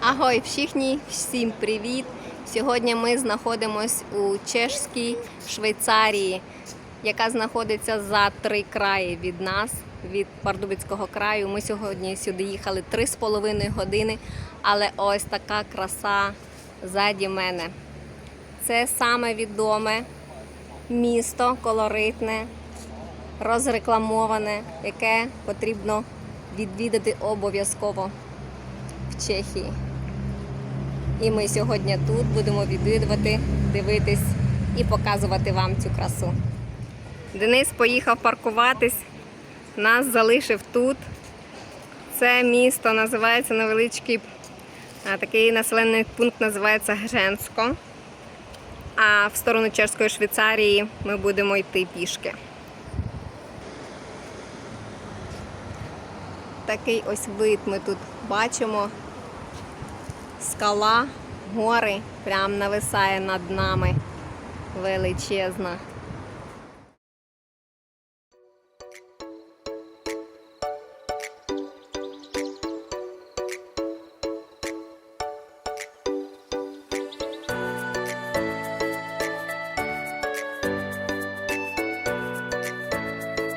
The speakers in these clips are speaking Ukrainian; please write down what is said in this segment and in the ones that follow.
Агой, всіхні, всім привіт! Сьогодні ми знаходимось у чешській Швейцарії, яка знаходиться за три краї від нас, від Пардубицького краю. Ми сьогодні сюди їхали три з половиною години, але ось така краса ззаді мене. Це саме відоме місто, колоритне, розрекламоване, яке потрібно відвідати обов'язково в Чехії. І ми сьогодні тут будемо відвідувати, дивитись і показувати вам цю красу. Денис поїхав паркуватись, нас залишив тут. Це місто називається невеличкий такий населений пункт називається Гженсько. А в сторону Чешської Швейцарії ми будемо йти пішки. Такий ось вид ми тут бачимо скала, гори прям нависає над нами величезна.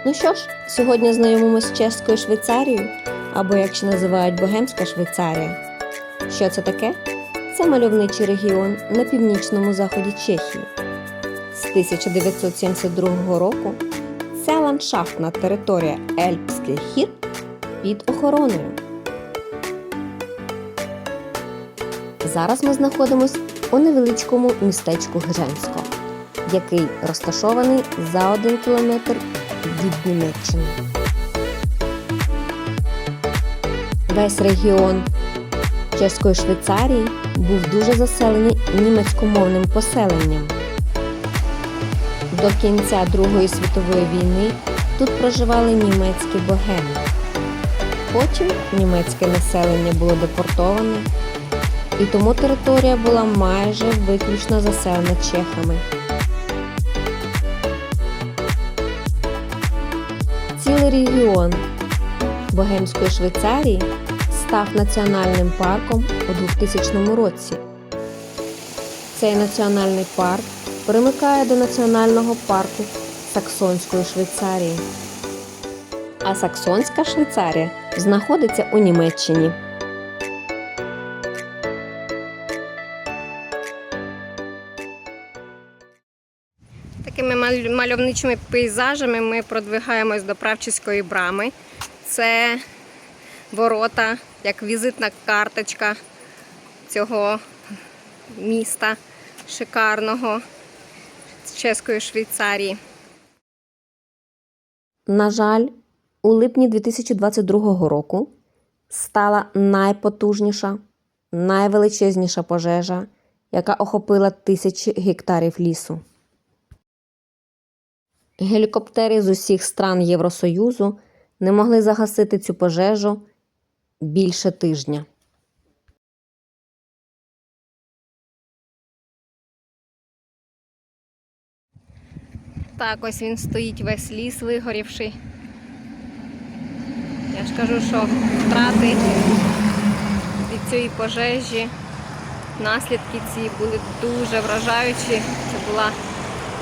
Ну що ж, сьогодні знайомимося з чеською Швейцарією, або як ще називають Богемська Швейцарія. Що це таке? Це мальовничий регіон на північному заході Чехії. З 1972 року ця ландшафтна територія Ельпських гір під охороною. Зараз ми знаходимося у невеличкому містечку Гженсько, який розташований за один кілометр від Німеччини. Весь регіон Чеської Швейцарії був дуже заселений німецькомовним поселенням. До кінця Другої світової війни тут проживали німецькі богеми. Потім німецьке населення було депортоване, і тому територія була майже виключно заселена чехами. Цілий регіон Богемської Швейцарії став національним парком у 2000 році. Цей національний парк примикає до національного парку Саксонської Швейцарії. А Саксонська Швейцарія знаходиться у Німеччині. Такими мальовничими пейзажами ми продвигаємось до Правчиської брами. Це ворота, як візитна карточка цього міста шикарного Чеської Швейцарії. На жаль, у липні 2022 року стала найпотужніша, найвеличезніша пожежа, яка охопила тисячі гектарів лісу. Гелікоптери з усіх стран Євросоюзу не могли загасити цю пожежу більше тижня. Так, ось він стоїть весь ліс вигорівший. Я ж кажу, що втрати від цієї пожежі, наслідки ці були дуже вражаючі. Це була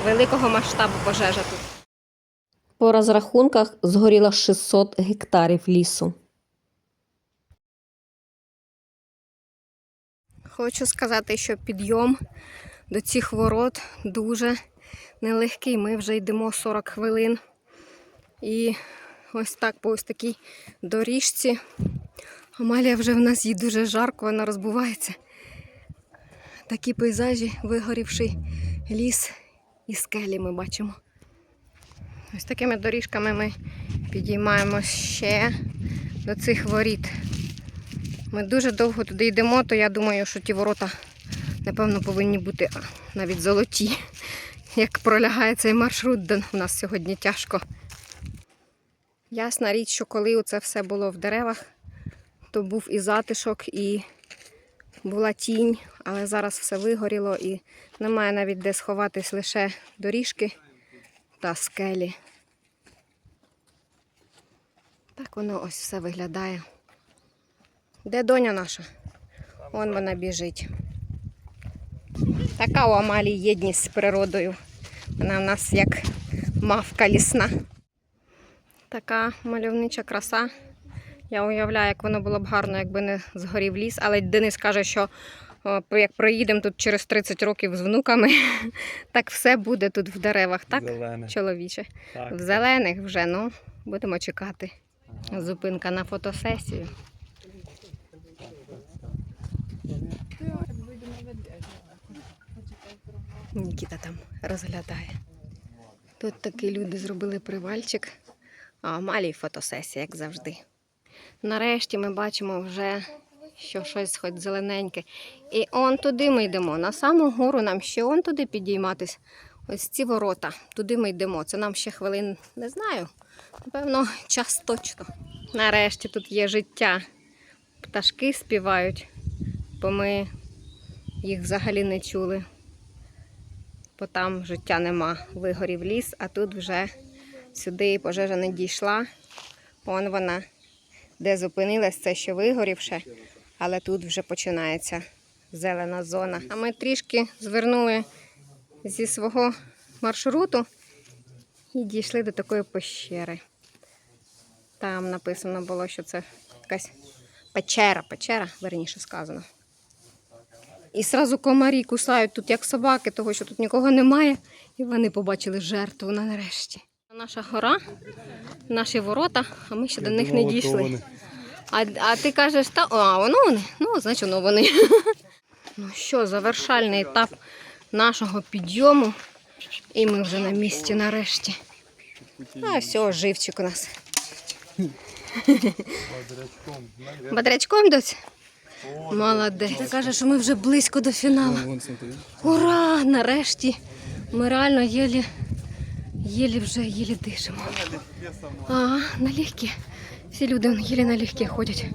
великого масштабу пожежа тут. По розрахунках згоріло 600 гектарів лісу. Хочу сказати, що підйом до цих ворот дуже нелегкий. Ми вже йдемо 40 хвилин. І ось так по ось такій доріжці. Амалія вже в нас їй дуже жарко, вона розбувається. Такі пейзажі, вигорівший ліс і скелі ми бачимо. Ось такими доріжками ми підіймаємось ще до цих воріт. Ми дуже довго туди йдемо, то я думаю, що ті ворота, напевно, повинні бути навіть золоті. Як пролягає цей маршрут, у нас сьогодні тяжко. Ясна річ, що коли це все було в деревах, то був і затишок, і була тінь, але зараз все вигоріло і немає навіть де сховатись лише доріжки та скелі. Так воно ось все виглядає. Де доня наша? Вон вона біжить. Така у Амалії єдність з природою. Вона в нас як мавка лісна. Така мальовнича краса. Я уявляю, як воно було б гарно, якби не згорів ліс. Але Денис каже, що як проїдемо тут через 30 років з внуками, так все буде тут в деревах, так, Зелене. чоловіче? Так. В зелених вже, ну, будемо чекати. Зупинка на фотосесію. Нікіта там розглядає. Тут такі люди зробили привальчик, а малі фотосесія, як завжди. Нарешті ми бачимо вже, що щось хоч зелененьке. І он туди ми йдемо. На саму гору нам ще он туди підійматись. Ось ці ворота. Туди ми йдемо. Це нам ще хвилин не знаю. Напевно, час точно. Нарешті тут є життя. Пташки співають, бо ми їх взагалі не чули. Бо там життя нема. Вигорів ліс, а тут вже сюди пожежа не дійшла. Вон вона, де зупинилась, це ще вигорівше, але тут вже починається зелена зона. А ми трішки звернули зі свого маршруту і дійшли до такої пещери. Там написано було, що це якась печера, печера, верніше сказано. І сразу комарі кусають тут, як собаки, того що тут нікого немає. І вони побачили жертву на нарешті. Наша гора, наші ворота, а ми ще до них не дійшли. А, а ти кажеш, та а, воно вони? Ну, значить, воно вони. ну що, завершальний етап нашого підйому. І ми вже на місці нарешті. А все, живчик у нас. Бодрячком доць? Молодець. Ти кажеш, що ми вже близько до фіналу. Ура! Нарешті ми реально єлі, єлі вже єлі дишимо. А, налегке. Всі люди вон, єлі налегке ходять.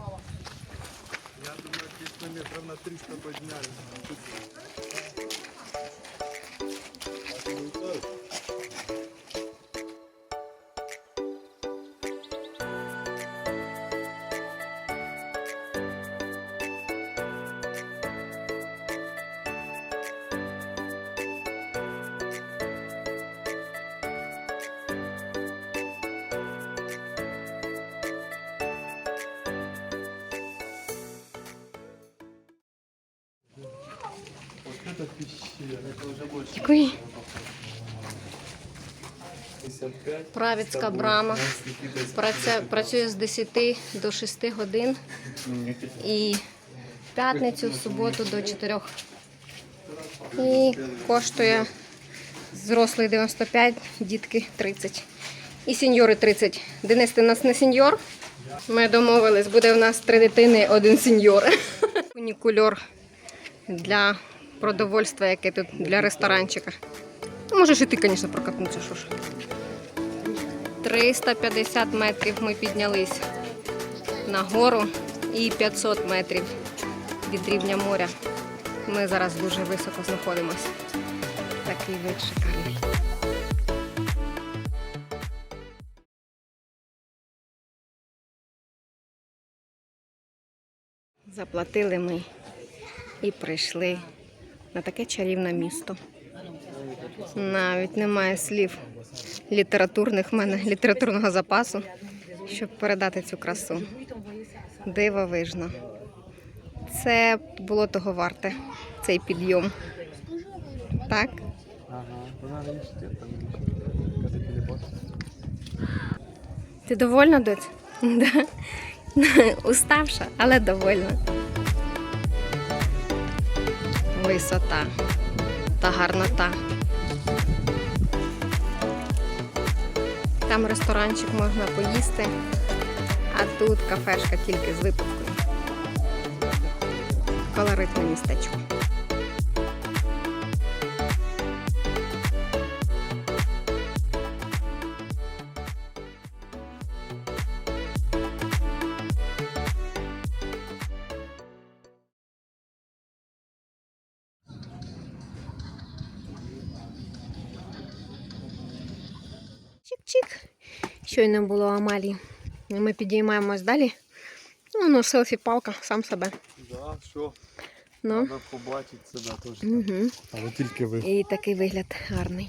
Дякую. Правіцька брама. Праця- Працює з 10 до 6 годин. І п'ятницю, в суботу до 4. І коштує зрослий 95, дітки 30. І сеньори 30. Денис, ти нас не сеньор? Ми домовились, буде в нас три дитини, один сеньор. Фунікульор для продовольства, яке тут для ресторанчика. Ну, можеш і ти, звісно, прокатнутися, що ж. 350 метрів ми піднялись на гору і 500 метрів від рівня моря. Ми зараз дуже високо знаходимося. Такий вид шикарний. Заплатили ми і прийшли на таке чарівне місто. Навіть немає слів літературних в мене, літературного запасу, щоб передати цю красу. Дивовижно. Це було того варте, цей підйом. Так? Ти довольна, доць? Уставша, але довольна. Висота та гарнота. Там ресторанчик можна поїсти, а тут кафешка тільки з випивкою. Колоритне містечко. Чик-чик. Щойно було Амалії. Ми підіймаємось далі. Ну, ну селфі-палка, сам себе. Да, що? Ну. Треба побачити себе теж. Угу. Але тільки ви. І такий вигляд гарний.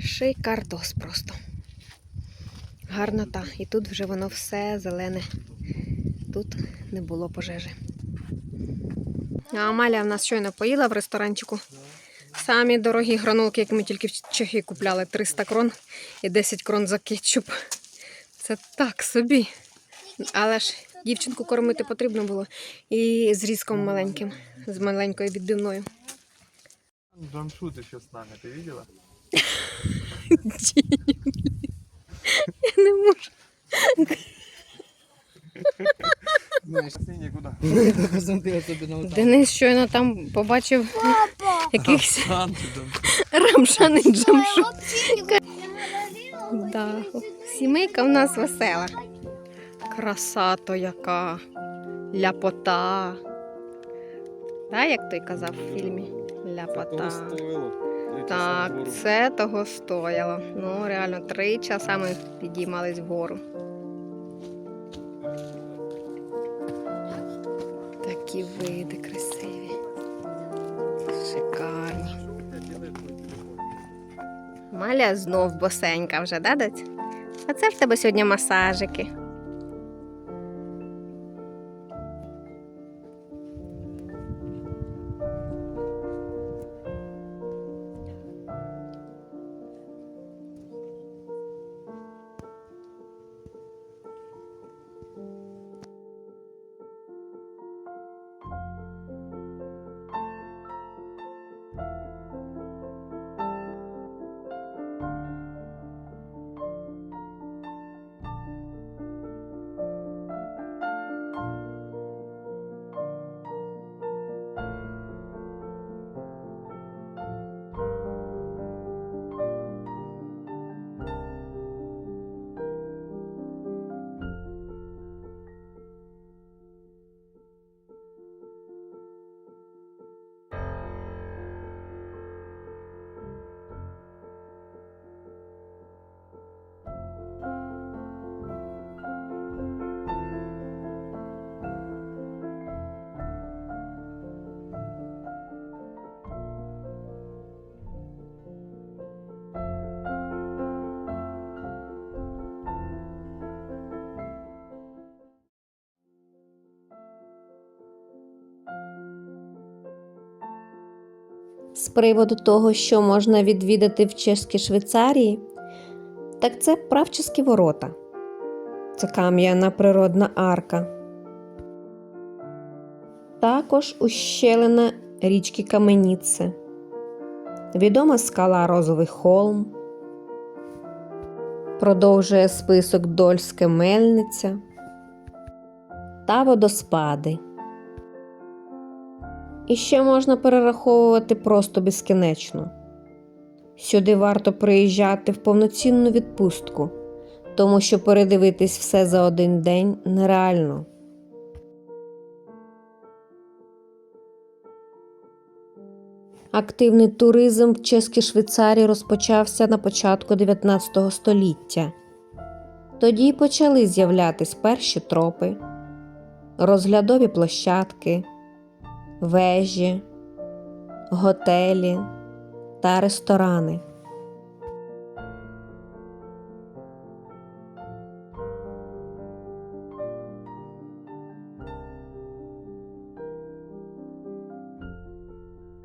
Шикардос просто. Гарнота. І тут вже воно все зелене. Тут не було пожежі. А Амалія в нас щойно поїла в ресторанчику. Самі дорогі гранулки, які ми тільки в Чехії купляли, 300 крон і 10 крон за кетчуп. Це так собі. Але ж дівчинку кормити потрібно було. І з різком маленьким, з маленькою відбивною. Джамшуты ще з нами, ти видела? Я не можу. Денис щойно там побачив якихось рамшан і джамшу. Да. Сімейка в нас весела. Краса то яка. Ляпота. Да, як той казав в фільмі? Ляпота. Так, це того стояло. Ну, реально, три часа ми підіймались вгору. Такі види красиві. Маля знов босенька вже, да, дать? А це в тебе сьогодні масажики. Приводу того, що можна відвідати в Чеській Швейцарії, так це правчеські ворота. Це кам'яна природна арка. Також ущелина річки Каменіце. Відома скала Розовий холм. Продовжує список Дольська мельниця та водоспади. І ще можна перераховувати просто безкінечно. Сюди варто приїжджати в повноцінну відпустку, тому що передивитись все за один день нереально. Активний туризм в Чеській Швейцарії розпочався на початку 19 століття. Тоді почали з'являтись перші тропи, розглядові площадки вежі, готелі та ресторани.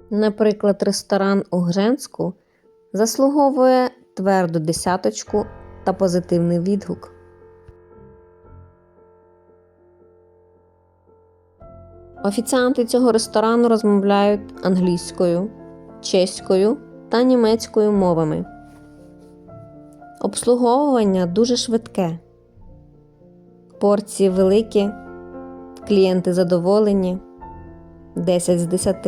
Наприклад, ресторан у Гженську заслуговує тверду десяточку та позитивний відгук. Офіціанти цього ресторану розмовляють англійською, чеською та німецькою мовами. Обслуговування дуже швидке. Порції великі, клієнти задоволені 10 з 10.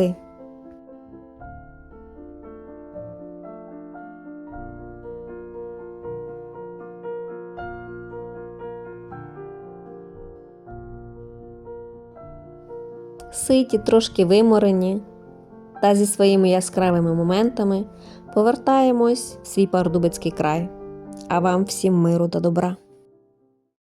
Ситі, трошки виморені та зі своїми яскравими моментами повертаємось в свій пардубицький край. А вам всім миру та добра!